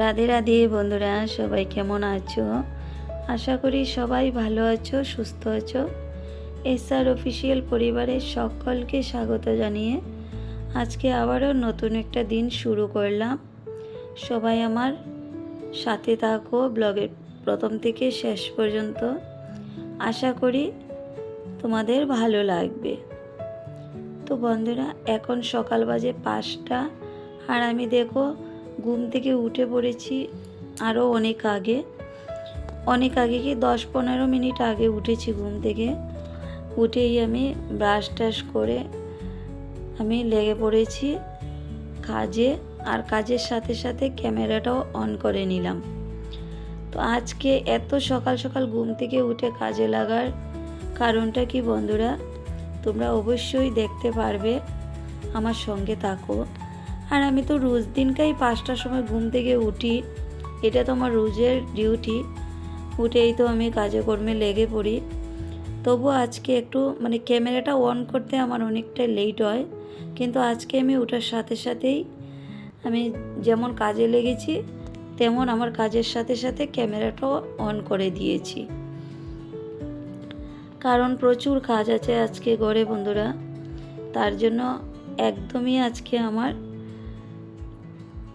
রাধে রাধে বন্ধুরা, সবাই কেমন আছো? আশা করি সবাই ভালো আছো, সুস্থ আছো। এসআর অফিসিয়াল পরিবারের সকলকে স্বাগত জানিয়ে আজকে আবারও নতুন একটা দিন শুরু করলাম। সবাই আমার সাথে থাকো, ব্লগের প্রথম থেকে শেষ পর্যন্ত। আশা করি তোমাদের ভালো লাগবে। তো বন্ধুরা, এখন সকাল বাজে পাঁচটা, আর আমি দেখো ঘুম থেকে উঠে পড়েছি আরও অনেক আগে। অনেক আগে কি দশ পনেরো মিনিট আগে উঠেছি ঘুম থেকে। উঠেই আমি ব্রাশ টাশ করে আমি লেগে পড়েছি কাজে আর কাজের সাথে সাথে ক্যামেরাটাও অন করে নিলাম। তো আজকে এত সকাল সকাল ঘুম থেকে উঠে কাজে লাগার কারণটা কি বন্ধুরা? তোমরা অবশ্যই দেখতে পারবে। আমার সঙ্গে থাকো। আর আমি তো রোজ দিনকাই পাঁচটার সময় ঘুম থেকে উঠি। এটা তো আমার রোজের ডিউটি উঠেই তো আমি কাজে কর্মে লেগে পড়ি। তবু আজকে একটু মানে ক্যামেরাটা অন করতে আমার অনেকটাই লেট হয়। কিন্তু আজকে আমি ওঠার সাথে সাথেই আমি যেমন কাজে লেগেছি, তেমন আমার কাজের সাথে সাথে ক্যামেরাটাও অন করে দিয়েছি। কারণ প্রচুর কাজ আছে আজকে ঘরে বন্ধুরা। তার জন্য একদমই আজকে আমার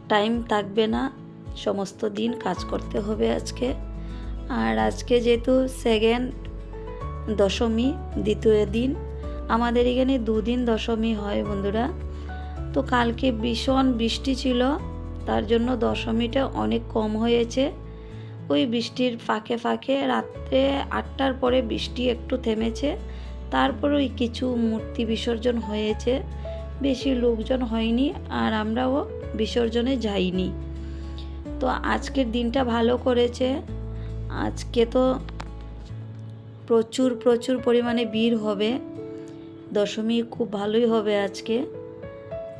টাইম থাকবে না, সমস্ত দিন কাজ করতে হবে আজকে। আর আজকে যেহেতু সেকেন্ড দশমী, দ্বিতীয় দিন, আমাদের এখানে দুদিন দশমী হয় বন্ধুরা। তো কালকে ভীষণ বৃষ্টি ছিল, তার জন্য দশমীটা অনেক কম হয়েছে। ওই বৃষ্টির ফাঁকে ফাঁকে রাত্রে আটটার পরে বৃষ্টি একটু থেমেছে তারপর ওই কিছু মূর্তি বিসর্জন হয়েছে। বেশি লোকজন হয়নি, আর আমরাও বিসর্জনে যাইনি। তো আজকের দিনটা ভালো করেছে। আজকে তো প্রচুর প্রচুর পরিমাণে ভিড় হবে। দশমী খুব ভালোই হবে আজকে।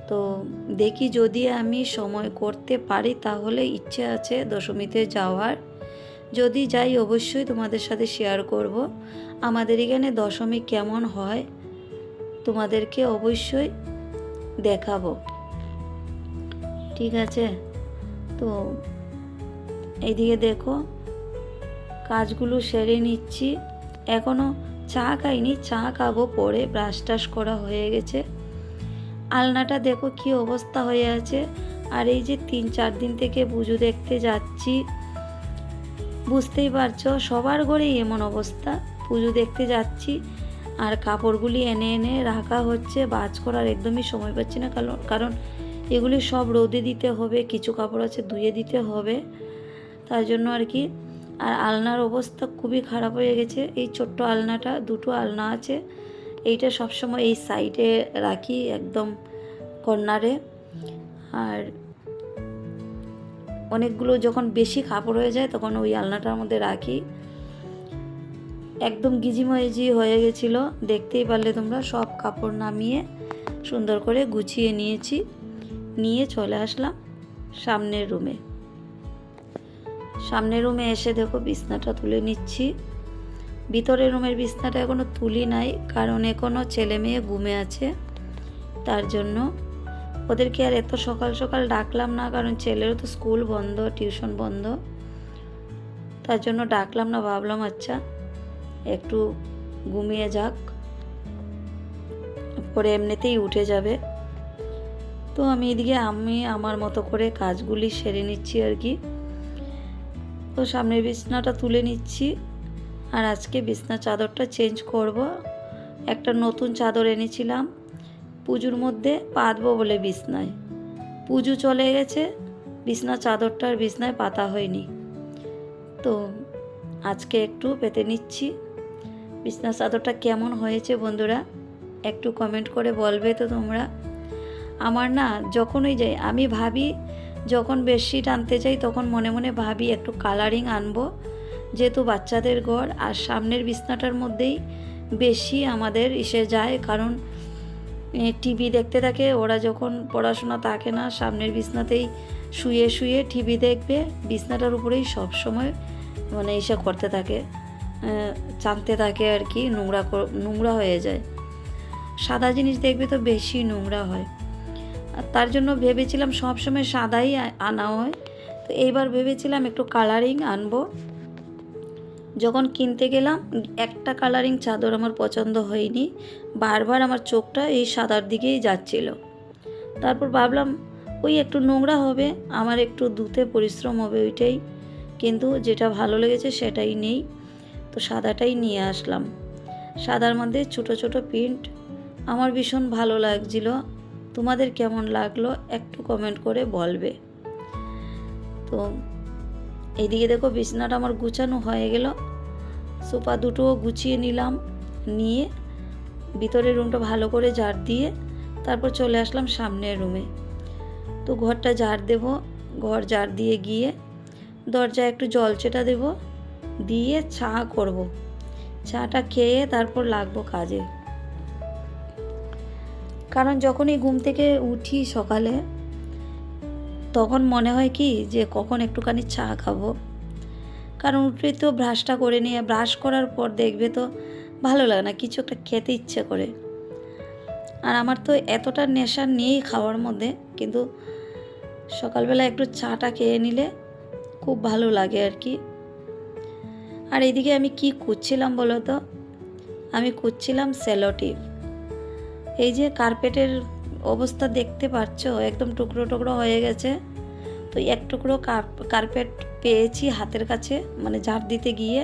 তো দেখি যদি আমি সময় করতে পারি, তাহলে ইচ্ছে আছে দশমীতে যাওয়ার। যদি যাই, অবশ্যই তোমাদের সাথে শেয়ার করব। আমাদের এখানে দশমী কেমন হয়, তোমাদেরকে অবশ্যই দেখাবো। ঠিক আছে? তো এইদিকে দেখো, কাজগুলো সেরে নিচ্ছি। এখনও চা খাইনি, চা খাব পরে। ব্রাশ টাশ করা হয়ে গেছে। আলনাটা দেখো কি অবস্থা হয়ে আছে। আর এই যে তিন চার দিন থেকে পুজো দেখতে যাচ্ছি। বুঝতেই পারছ, সবার ঘরেই এমন অবস্থা। পুজো দেখতে যাচ্ছি। আর কাপড়গুলি এনে এনে রাখা হচ্ছে। বাজ করার একদমই সময় পাচ্ছি না কারণ কারণ এগুলি সব রোদে দিতে হবে, কিছু কাপড় আছে ধুয়ে দিতে হবে। তার জন্য আর কি, আর আলনার অবস্থা খুবই খারাপ হয়ে গেছে। এই ছোট্ট আলনাটা, দুটো আলনা আছে, এইটা সবসময় এই সাইডে রাখি একদম কর্নারে। আর অনেকগুলো যখন বেশি কাপড় হয়ে যায়, তখন ওই আলনাটার মধ্যে রাখি। একদম গিজিময়জি হয়ে গেছিল, দেখতেই পারলে তোমরা, সব কাপড় নামিয়ে সুন্দর করে গুছিয়ে নিয়েছি। নিয়ে চলে আসলাম সামনের রুমে। সামনের রুমে এসে দেখো বিছনাটা তুলে নিচ্ছি। ভিতরের রুমের বিছনাটা এখনও তুলি নাই, কারণ এখনও ছেলে মেয়ে ঘুমে আছে। তার জন্য ওদেরকে আর এত সকাল সকাল ডাকলাম না, কারণ ছেলেরও তো স্কুল বন্ধ, টিউশন বন্ধ। তার জন্য ডাকলাম না, ভাবলাম আচ্ছা একটু ঘুমিয়ে যাক, পরে এমনিতেই উঠে যাবে। তো আমি এদিকে, আমি আমার মতো করে কাজগুলি সেরে নিচ্ছি আর কি। তো সামনের বিছনাটা তুলে নিচ্ছি। আর আজকে বিছনা চাদরটা চেঞ্জ করব। একটা নতুন চাদর এনেছিলাম। পুজোর মধ্যে পাতবো বলে বিছনায়। পুজো চলে গেছে। বিছনা চাদরটার বিছনায় পাতা হয়নি। তো আজকে একটু পেতে নিচ্ছি। বিছনা চাদরটা কেমন হয়েছে বন্ধুরা, একটু কমেন্ট করে বলবে তো তোমরা। আমার না যখনই যাই, আমি ভাবি যখন বেডশিট আনতে যাই তখন মনে মনে ভাবি একটু কালারিং আনব। যেহেতু বাচ্চাদের ঘর আর সামনের বিছনাটার মধ্যেই বেশি আমাদের এসে যায়, কারণ টিভি দেখতে থাকে, ওরা যখন পড়াশোনা থাকে না, সামনের বিছনাতেই শুয়ে শুয়ে টিভি দেখবে, বিছনাটার উপরেই সব সময় মানে এসে করতে থাকে চানতে থাকে আর কি, নোংরা নোংরা হয়ে যায়। সাদা জিনিস দেখবে তো বেশি নোংরা হয়। আর তার জন্য ভেবেছিলাম সবসময় সাদাই আনা হয়। তো এইবার ভেবেছিলাম একটু কালারিং আনব। যখন কিনতে গেলাম, একটা কালারিং চাদর আমার পছন্দ হয়নি। বারবার আমার চোখটা এই সাদার দিকেই যাচ্ছিল। তারপর ভাবলাম, ওই একটু নোংরা হবে, আমার একটু ধুতে পরিশ্রম হবে ওইটাই। কিন্তু যেটা ভালো লেগেছে সেটাই নেই। তো সাদাটাই নিয়ে আসলাম। সাদার মধ্যে ছোট ছোট প্রিন্ট আমার ভীষণ ভালো লাগছিল। তোমাদের কেমন লাগল একটু কমেন্ট করে বলবে। তো এইদিকে দেখো বিছনাটা আমার গুছানো হয়ে গেল। সোফা দুটোও গুছিয়ে নিলাম, নিয়ে ভিতরের রুমটা ভালো করে ঝাড় দিয়ে তারপর চলে আসলাম সামনের রুমে। তো ঘরটা ঝাড় দেব, ঘর ঝাড় দিয়ে গিয়ে দরজায় একটু জল চেটা দেব, দিয়ে চা করব। চাটা খেয়ে তারপর লাগবো কাজে। কারণ যখনই ঘুম থেকে উঠি সকালে, তখন মনে হয় কি যে কখন একটুখানি চা খাব। কারণ উঠে তো ব্রাশটা করে নিয়ে, ব্রাশ করার পর দেখবে তো ভালো লাগে না, কিছু একটা খেতে ইচ্ছে করে। আর আমার তো এতটা নেশা নেই খাওয়ার মধ্যে, কিন্তু সকালবেলা একটু চাটা খেয়ে নিলে খুব ভালো লাগে আর কি। আর এদিকে আমি কি করছিলাম বলো তো? আমি করছিলাম সেলোটিভ। এই যে কার্পেটের অবস্থা দেখতে পাচ্ছ, একদম টুকরো টুকরো হয়ে গেছে। তো এক টুকরো কার্পেট পেয়েছি হাতের কাছে মানে ঝাড় দিতে গিয়ে।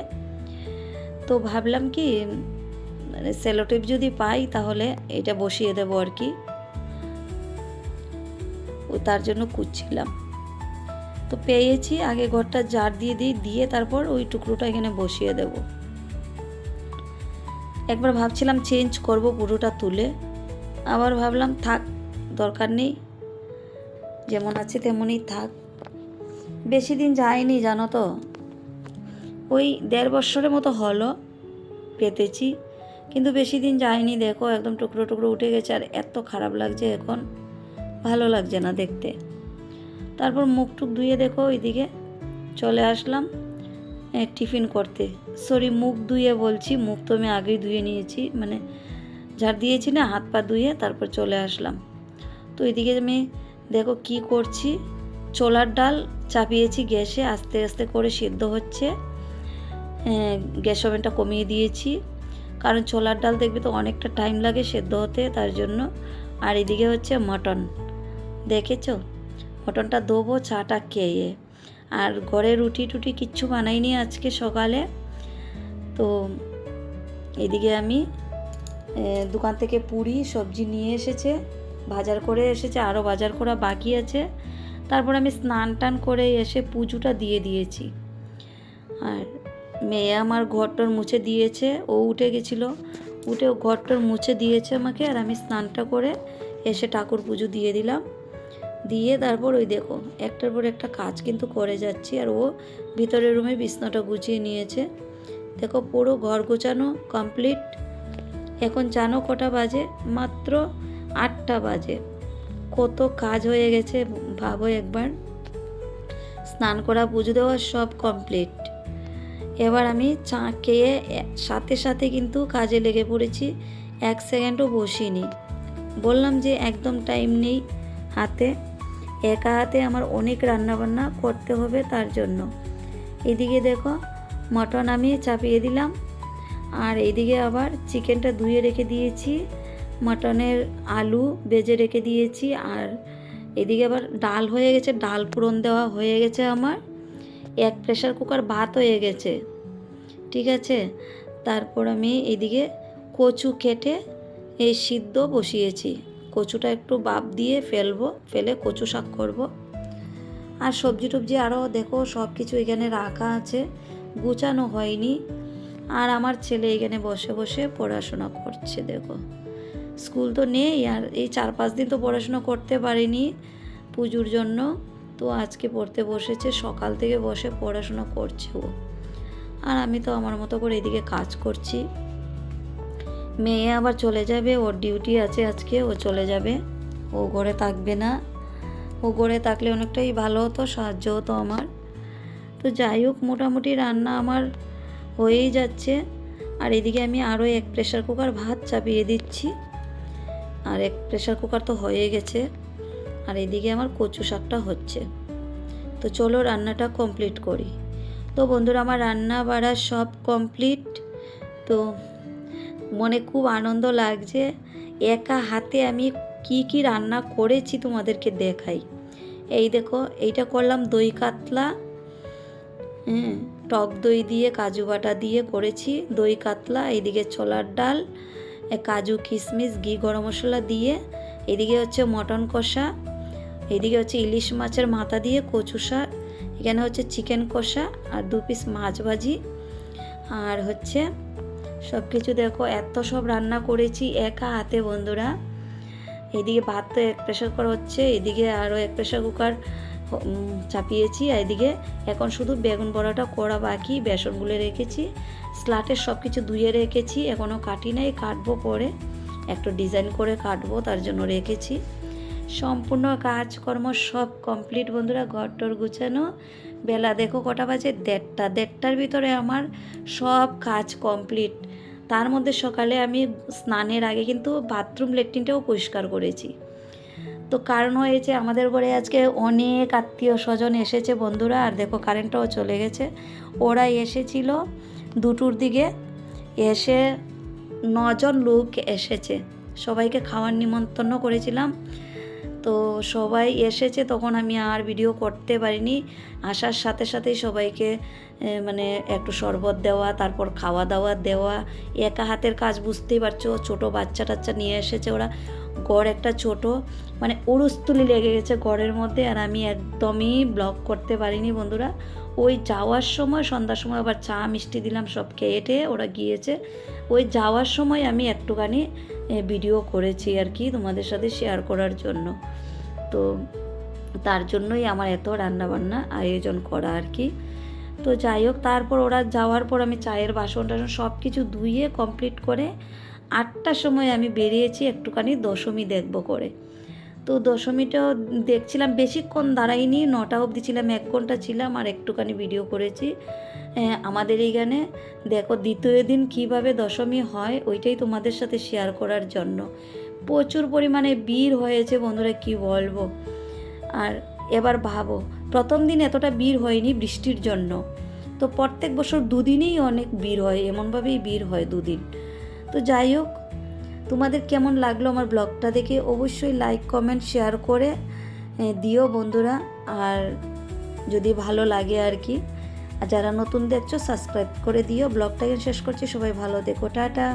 তো ভাবলাম কি মানে সেলোটেপ যদি পাই তাহলে এটা বসিয়ে দেবো আর কি। ও তার জন্য কুচ্ছিলাম তো পেয়েছি, আগে ঘরটা জার দিয়ে দিই, দিয়ে তারপর ওই টুকরোটা এখানে বসিয়ে দেব। একবার ভাবছিলাম চেঞ্জ করব পুরোটা তুলে। আবার ভাবলাম, থাক, দরকার নেই। যেমন আছে তেমনই থাক। বেশি দিন যায়নি, জানো তো। ওই দেড় বছরের মতো হলো, পেতেছি। কিন্তু বেশি দিন যায়নি, দেখো, একদম টুকরো টুকরো উঠে গেছে, আর এত খারাপ লাগছে এখন। ভালো লাগছে না দেখতে। তারপর মুখ টুক ধুয়ে দেখো, ওইদিকে চলে আসলাম, টিফিন করতে। সরি, মুখ ধুয়ে বলছি, মুখ তো আমি আগেই ধুয়ে নিয়েছি মানে ঝাড় দিয়েছি না, হাত পা ধুয়ে তারপর চলে আসলাম। তো এদিকে আমি দেখো কি করছি, ছোলার ডাল চাপিয়েছি গ্যাসে, আস্তে আস্তে করে সিদ্ধ হচ্ছে। গ্যাস ওভেনটা কমিয়ে দিয়েছি। কারণ ছোলার ডাল দেখবে তো অনেকটা টাইম লাগে সেদ্ধ হতে, তার জন্য। আর এদিকে হচ্ছে মটন। দেখেছ? মটনটা দেবো চাটা খেয়ে। আর ঘরে রুটি টুটি কিচ্ছু বানাইনি আজকে সকালে। তো এদিকে আমি দোকান থেকে পুরি, সবজি নিয়ে এসেছে, বাজার করে এসেছে আরও বাজার করা বাকি আছে। তারপর আমি স্নান টান করে এসে পুজোটা দিয়ে দিয়েছি। আর মেয়ে আমার ঘরটর মুছে দিয়েছে, ও উঠে গেছিল। উঠে ও ঘরটর মুছে দিয়েছে আমাকে, আর আমি স্নানটা করে এসে ঠাকুর পুজো দিয়ে দিলাম। দিয়ে তারপর ওই দেখো, একটার পর একটা কাজ কিন্তু করে যাচ্ছি, আর ও ভিতরের রুমে বিছনাটা গুছিয়ে নিয়েছে। দেখো পুরো ঘর গোছানো কমপ্লিট। এখন জানো কটা বাজে? মাত্র আটটা বাজে। কত কাজ হয়ে গেছে, ভাবো একবার। স্নান করা, পুজো দেওয়া সব কমপ্লিট এবার আমি চা খেয়ে সাথে সাথে কিন্তু কাজে লেগে পড়েছি। এক সেকেন্ডও বসিনি। বললাম যে একদম টাইম নেই হাতে। একা হাতে আমার অনেক রান্নাবান্না করতে হবে তার জন্য। এদিকে দেখো মটন আমি চাপিয়ে দিলাম। আর এইদিকে আবার চিকেনটা ধুয়ে রেখে দিয়েছি, মাটনের আলু বেজে রেখে দিয়েছি, আর এদিকে আবার ডাল হয়ে গেছে, ডাল পূরণ দেওয়া হয়ে গেছে আমার, এক প্রেশার কুকার ভাত হয়ে গেছে, ঠিক আছে? তারপর আমি এদিকে কচু কেটে এই সিদ্ধ বসিয়েছি, কচুটা একটু বাপ দিয়ে ফেলব, ফেলে কচু শাক করব। আর সবজি টবজি আরও দেখো সব কিছু এখানে রাখা আছে, গুছানো হয়নি আর আমার ছেলে এখানে বসে বসে পড়াশোনা করছে, দেখো। স্কুল তো নেই আর এই চার পাঁচ দিন তো পড়াশোনা করতে পারিনি পুজোর জন্য। তো আজকে পড়তে বসেছে, সকাল থেকে বসে পড়াশোনা করছে ও। আর আমি তো আমার মতো করে এদিকে কাজ করছি। মেয়ে আবার চলে যাবে, ওর ডিউটি আছে আজকে, ও চলে যাবে। ও ঘরে থাকবে না। ও ঘরে থাকলে অনেকটাই ভালো হতো, সাহায্য হতো আমার। তো যাই হোক, মোটামুটি রান্না আমার হয়েই যাচ্ছে। আর এদিকে আমি আরও এক প্রেশার কুকার ভাত চাপিয়ে দিচ্ছি। আর এক প্রেশার কুকার তো হয়ে গেছে। আর এদিকে আমার কচু শাকটা হচ্ছে। তো চলো রান্নাটা কমপ্লিট করি। তো বন্ধুরা, আমার রান্না বাড়া সব কমপ্লিট তো মনে খুব আনন্দ লাগছে একা হাতে আমি কি কি রান্না করেছি তোমাদেরকে দেখাই। এই দেখো, এইটা করলাম দই কাতলা। হ্যাঁ টক দই দিয়ে, কাজু বাটা দিয়ে করেছি। দই কাতলা, এইদিকে ছোলার ডাল কাজু কিশমিশ ঘি গরম মশলা দিয়ে। এদিকে হচ্ছে মটন কষা এদিকে হচ্ছে ইলিশ মাছের মাথা দিয়ে কচু শাক, এখানে হচ্ছে চিকেন কষা আর দু পিস মাছ ভাজি। আর হচ্ছে সব কিছু দেখো, এত সব রান্না করেছি একা হাতে বন্ধুরা। এদিকে ভাত তো এক প্রেশার কুকার হচ্ছে এদিকে আরও এক প্রেশার কুকার চাপিয়েছি এদিকে এখন শুধু বেগুন বড়াটা করা বাকি বেসন গুলে রেখেছি। স্লাটের সব কিছু ধুয়ে রেখেছি এখনও কাটি নাই, কাটবো পরে। একটু ডিজাইন করে কাটবো, তার জন্য রেখেছি। সম্পূর্ণ কাজকর্ম সব কমপ্লিট, বন্ধুরা, ঘর টর গুছানো। বেলা দেখো কটা বাজে? দেড়টা। দেড়টার ভিতরে আমার সব কাজ কমপ্লিট। তার মধ্যে সকালে আমি স্নানের আগে কিন্তু বাথরুম লেট্রিনটাও পরিষ্কার করেছি। তো কারণ হয়েছে আমাদের ঘরে আজকে অনেক আত্মীয় স্বজন এসেছে বন্ধুরা, আর দেখো কারেন্টটাও চলে গেছে। ওরা এসেছিল দুটোর দিকে, এসে নজন লোক এসেছে। সবাইকে খাওয়ার নিমন্ত্রণ করেছিলাম। তো সবাই এসেছে, তখন আমি আর ভিডিও করতে পারিনি। আসার সাথে সাথেই সবাইকে মানে একটু শরবত দেওয়া, তারপর খাওয়া দাওয়া দেওয়া। একা হাতের কাজ বুঝতেই পারছ, ছোটো বাচ্চা টাচ্চা নিয়ে এসেছে ওরা। গড় একটা ছোট মানে উড়ুস্তুলি লেগে গেছে গড়ের মধ্যে আর আমি একদমই ব্লগ করতে পারিনি বন্ধুরা। ওই যাওয়ার সময়, সন্ধ্যার সময় আবার চা মিষ্টি দিলাম, সব খেয়ে টেয়ে ওরা গিয়েছে। ওই যাওয়ার সময় আমি একটুখানি ভিডিও করেছি আর কি তোমাদের সাথে শেয়ার করার জন্য। তো তার জন্যই আমার এত রান্নাবান্না আয়োজন করা আর কি। তো যাই হোক, তারপর ওরা যাওয়ার পর আমি চায়ের বাসন টাসন সব কিছু ধুয়ে কমপ্লিট করে আটটার সময় আমি বেরিয়েছি একটুখানি দশমী দেখব করে। তো দশমীটাও দেখছিলাম বেশিক্ষণ দাঁড়াইনি নটা অবধি ছিলাম এক ঘণ্টা ছিলাম আর একটুখানি ভিডিও করেছি। হ্যাঁ, আমাদের এইখানে দেখো দ্বিতীয় দিন কীভাবে দশমী হয় ওইটাই তোমাদের সাথে শেয়ার করার জন্য। প্রচুর পরিমাণে ভিড় হয়েছে বন্ধুরা কি বলব? আর এবার ভাবো প্রথম দিন এতটা ভিড় হয়নি বৃষ্টির জন্য। তো প্রত্যেক বছর দুদিনেই অনেক ভিড় হয় এমনভাবেই ভিড় হয় দুদিন। তো যাই হোক, তোমাদের কেমন লাগল আমার ব্লগটা দেখে অবশ্যই লাইক কমেন্ট শেয়ার করে দিও বন্ধুরা। আর যদি ভালো লাগে আর কি, আর যারা নতুন দেখছ সাবস্ক্রাইব করে দিও। ব্লগটাকে শেষ করছি। সবাই ভালো দেখো টাটা।